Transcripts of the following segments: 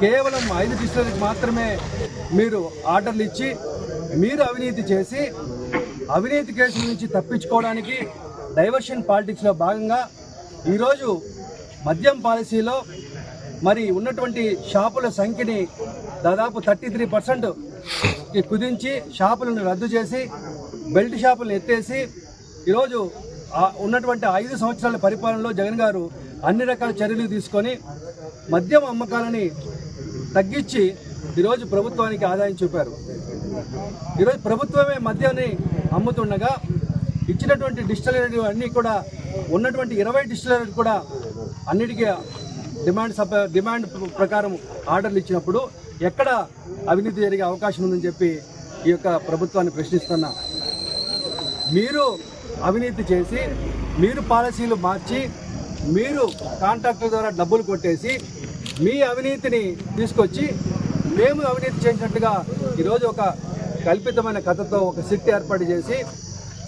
కేవలం ఐదు డిస్టిలరీకి మాత్రమే మీరు ఆర్డర్లు ఇచ్చి మీరు అవినీతి చేసి అవినీతి కేసుల నుంచి తప్పించుకోవడానికి డైవర్షన్ పాలిటిక్స్లో భాగంగా ఈరోజు మద్యం పాలసీలో మరి ఉన్నటువంటి షాపుల సంఖ్యని దాదాపు థర్టీ త్రీ పర్సెంట్ కుదించి షాపులను రద్దు చేసి బెల్ట్ షాపులను ఎత్తేసి ఈరోజు ఉన్నటువంటి ఐదు సంవత్సరాల పరిపాలనలో జగన్ గారు అన్ని రకాల చర్యలు తీసుకొని మద్యం అమ్మకాలని తగ్గించి ఈరోజు ప్రభుత్వానికి ఆదాయం చూపారు. ఈరోజు ప్రభుత్వమే మద్యాన్ని అమ్ముతుండగా ఇచ్చినటువంటి డిస్టిలరీ అన్నీ కూడా ఉన్నటువంటి ఇరవై డిస్టిలరీ కూడా అన్నిటికీ డిమాండ్ సప డిమాండ్ ప్రకారం ఆర్డర్లు ఇచ్చినప్పుడు ఎక్కడ అవినీతి జరిగే అవకాశం ఉందని చెప్పి ఈ యొక్క ప్రభుత్వాన్ని ప్రశ్నిస్తున్నా మీరు అవినీతి చేసి మీరు పాలసీలు మార్చి మీరు కాంట్రాక్టర్ ద్వారా డబ్బులు కొట్టేసి మీ అవినీతిని తీసుకొచ్చి మేము అవినీతి చేసినట్టుగా ఈరోజు ఒక కల్పితమైన కథతో ఒక సిట్ ఏర్పాటు చేసి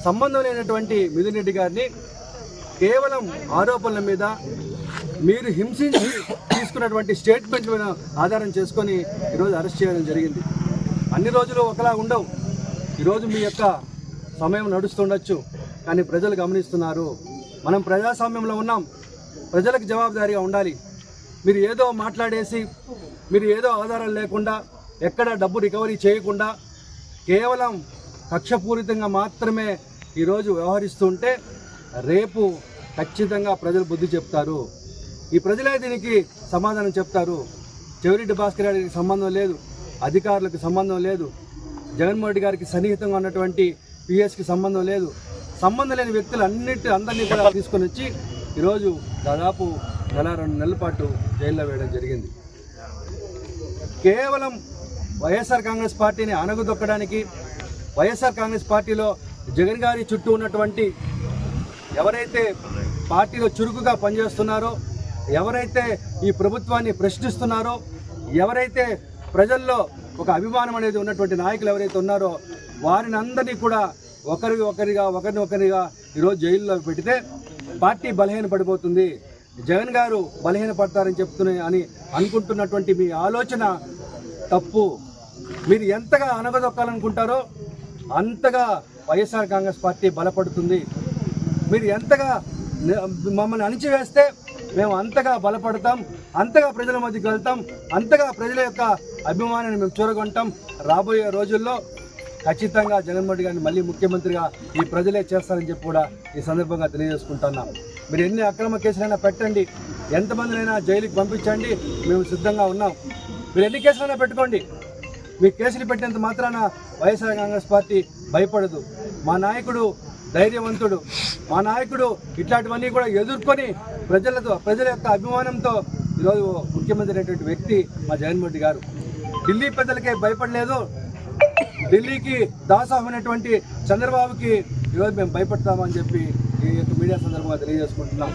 సంబంధం లేనటువంటి మిథునరెడ్డి గారిని కేవలం ఆరోపణల మీద మీరు హింసించి తీసుకున్నటువంటి స్టేట్మెంట్ మీద ఆధారం చేసుకొని ఈరోజు అరెస్ట్ చేయడం జరిగింది. అన్ని రోజులు ఒకలా ఉండవు. ఈరోజు మీ యొక్క సమయం నడుస్తుండొచ్చు కానీ ప్రజలు గమనిస్తున్నారు. మనం ప్రజాస్వామ్యంలో ఉన్నాం. ప్రజలకు జవాబుదారీగా ఉండాలి. మీరు ఏదో మాట్లాడేసి మీరు ఏదో ఆధారం లేకుండా ఎక్కడ డబ్బు రికవరీ చేయకుండా కేవలం కక్షపూరితంగా మాత్రమే ఈరోజు వ్యవహరిస్తుంటే రేపు ఖచ్చితంగా ప్రజలు బుద్ధి చెప్తారు. ఈ ప్రజలే దీనికి సమాధానం చెప్తారు. చెవిరెడ్డి భాస్కర్ గారికి సంబంధం లేదు అధికారులకు సంబంధం లేదు జగన్మోహన్ రెడ్డి గారికి సన్నిహితంగా ఉన్నటువంటి పిఎస్కి సంబంధం లేదు. సంబంధం లేని వ్యక్తులు అన్నిటి అందరినీ కూడా తీసుకొని వచ్చి ఈరోజు దాదాపు నెల రెండు నెలల పాటు జైల్లో వేయడం జరిగింది. కేవలం వైఎస్ఆర్ కాంగ్రెస్ పార్టీని అణగదొక్కడానికి వైఎస్ఆర్ కాంగ్రెస్ పార్టీలో జగన్ గారి చుట్టూ ఉన్నటువంటి ఎవరైతే పార్టీలో చురుకుగా పనిచేస్తున్నారో ఎవరైతే ఈ ప్రభుత్వాన్ని ప్రశ్నిస్తున్నారో ఎవరైతే ప్రజల్లో ఒక అభిమానం అనేది ఉన్నటువంటి నాయకులు ఎవరైతే ఉన్నారో వారిని అందరినీ కూడా ఒకరి ఒకరిగా ఒకరిని ఒకరిగా ఈరోజు జైల్లో పెడితే పార్టీ బలహీన పడిపోతుంది జగన్ గారు బలహీనపడతారని చెప్తున్నా అని అనుకుంటున్నటువంటి మీ ఆలోచన తప్పు. మీరు ఎంతగా అనగదొక్కాలనుకుంటారో అంతగా వైఎస్ఆర్ కాంగ్రెస్ పార్టీ బలపడుతుంది. మీరు ఎంతగా మమ్మల్ని అణిచివేస్తే మేము అంతగా బలపడతాం అంతగా ప్రజల మధ్యకి వెళ్తాం అంతగా ప్రజల యొక్క అభిమానాన్ని మేము చూరగొంటాం. రాబోయే రోజుల్లో ఖచ్చితంగా జగన్మోహన్ గారిని మళ్ళీ ముఖ్యమంత్రిగా ఈ ప్రజలే చేస్తారని చెప్పి కూడా ఈ సందర్భంగా తెలియజేసుకుంటున్నాం. మీరు ఎన్ని అక్రమ కేసులైనా పెట్టండి. ఎంతమందినైనా జైలుకి పంపించండి. మేము సిద్ధంగా ఉన్నాం. మీరు ఎన్ని కేసులైనా పెట్టుకోండి. మీ కేసులు పెట్టినంత మాత్రాన వైఎస్ఆర్ కాంగ్రెస్ పార్టీ భయపడదు. మా నాయకుడు ధైర్యవంతుడు. మా నాయకుడు ఇట్లాంటివన్నీ కూడా ఎదుర్కొని ప్రజలతో ప్రజల యొక్క అభిమానంతో ఈరోజు ముఖ్యమంత్రి అయినటువంటి వ్యక్తి మా జగన్మోహన్ రెడ్డి గారు. ఢిల్లీ పెద్దలకే భయపడలేదు. ఢిల్లీకి దాసోహమైనటువంటి చంద్రబాబుకి ఈరోజు మేము భయపడతామని చెప్పి మీడియా సందర్భంగా తెలియజేసుకుంటున్నాం.